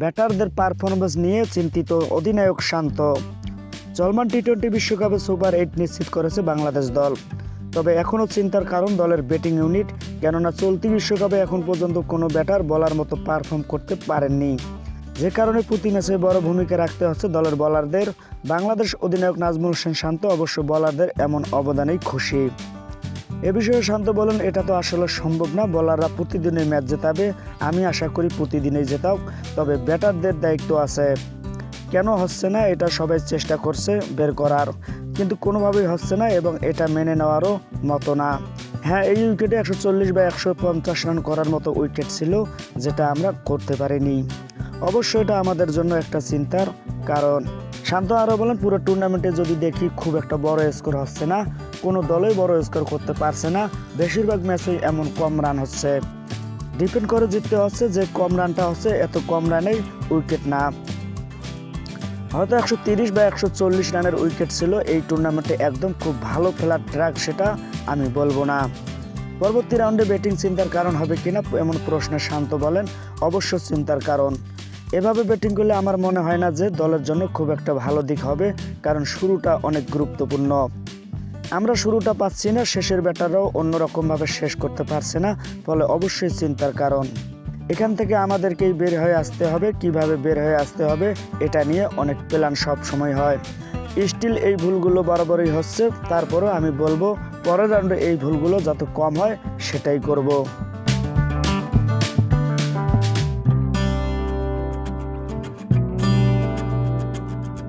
ব্যাটারদের পারফরমেন্স নিয়ে চিন্তিত অধিনায়ক শান্ত। চলমান টি টোয়েন্টি বিশ্বকাপে সুপার এইট নিশ্চিত করেছে বাংলাদেশ দল। তবে এখনও চিন্তার কারণ দলের ব্যাটিং ইউনিট কেননা চলতি বিশ্বকাপে এখন পর্যন্ত কোনো ব্যাটার বলার মতো পারফর্ম করতে পারেননি। যে কারণে প্রতি ম্যাচে বড় ভূমিকা রাখতে হচ্ছে দলের বলারদের বাংলাদেশ অধিনায়ক নাজমুল হোসেন শান্ত অবশ্য বলারদের এমন অবদানেই খুশি। এ বিষয়ে শান্ত বলেন, এটা তো আসলে সম্ভব না। বলাররা প্রতিদিনই ম্যাচ জেতাবে। আমি আশা করি প্রতিদিনই জেতাও। তবে ব্যাটারদের দায়িত্ব আছে। কেন হচ্ছে না, এটা সবাই চেষ্টা করছে বের করার। কিন্তু কোনোভাবেই হচ্ছে না এবং এটা মেনে নেওয়ারও মতো না। হ্যাঁ এই উইকেটে একশো চল্লিশ বা একশো পঞ্চাশ রান করার মতো উইকেট ছিল, যেটা আমরা করতে পারিনি। অবশ্যই এটা আমাদের জন্য একটা চিন্তার কারণ। শান্ত আরও বলেন, পুরো টুর্নামেন্টে যদি দেখি খুব একটা বড় স্কোর হচ্ছে না, কোনো দলই বড় স্কোর করতে পারছে না। বেশিরভাগ ম্যাচেই এমন কম রান হচ্ছে। ডিপেন্ড করে জিততে হচ্ছে যে কম রানটা হচ্ছে, এত কম রানেই উইকেট না। হয়তো একশো তিরিশ বা একশো চল্লিশ রানের উইকেট ছিল, এই টুর্নামেন্টে একদম খুব ভালো খেলার ট্র্যাক সেটা আমি বলব না। পরবর্তী রাউন্ডে ব্যাটিং চিন্তার কারণ হবে কিনা, এমন প্রশ্নে শান্ত বলেন, অবশ্য চিন্তার কারণ। এভাবে ব্যাটিং করলে আমার মনে হয় না যে দলের জন্য খুব একটা ভালো দিক হবে, কারণ শুরুটা অনেক গুরুত্বপূর্ণ। আমরা শুরুটা পাচ্ছি না, শেষের ব্যাটাররাও অন্যরকমভাবে শেষ করতে পারছে না, ফলে অবশ্যই চিন্তার কারণ। এখান থেকে আমাদেরকেই বের হয়ে আসতে হবে, কীভাবে বের হয়ে আসতে হবে, এটা নিয়ে অনেক প্ল্যান সব সময় হয়। স্টিল এই ভুলগুলো বরাবরই হচ্ছে, তারপরেও আমি বলব, পরের রাউন্ডে এই ভুলগুলো যত কম হয়, সেটাই করব।